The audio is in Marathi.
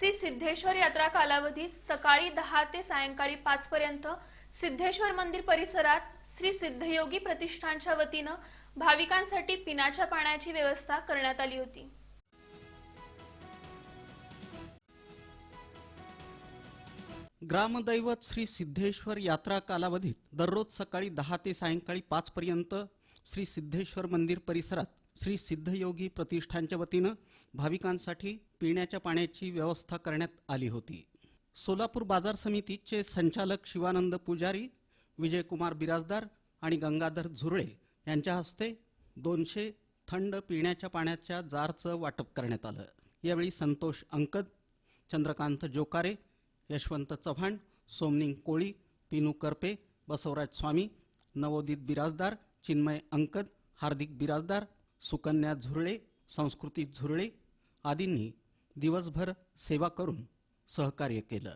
श्री सिद्धेश्वर यात्रा कालावधीत सकाळी दहा ते सायंकाळी पाच पर्यंत सिद्धेश्वर मंदिर परिसरात श्री सिद्धयोगी प्रतिष्ठानच्या वतीनं भाविकांसाठी पिण्याच्या पाण्याची व्यवस्था करण्यात आली होती. ग्रामदैवत श्री सिद्धेश्वर यात्रा कालावधीत दररोज सकाळी दहा ते सायंकाळी पाच पर्यंत श्री सिद्धेश्वर मंदिर परिसरात श्री सिद्धयोगी प्रतिष्ठानच्या वतीनं भाविकांसाठी पिण्याच्या पाण्याची व्यवस्था करण्यात आली होती. सोलापूर बाजार समितीचे संचालक शिवानंद पुजारी विजयकुमार बिराजदार आणि गंगाधर झुरळे यांच्या हस्ते दोनशे थंड पिण्याच्या पाण्याच्या जारचं वाटप करण्यात आलं. यावेळी संतोष अंकद चंद्रकांत जोकारे यशवंत चव्हाण सोमनिंग कोळी पिनू करपे बसवराज स्वामी नवोदित बिराजदार चिन्मय अंकद हार्दिक बिराजदार सुकन्या झुरळे संस्कृती झुरळे आदींनी दिवसभर सेवा करून सहकार्य केलं.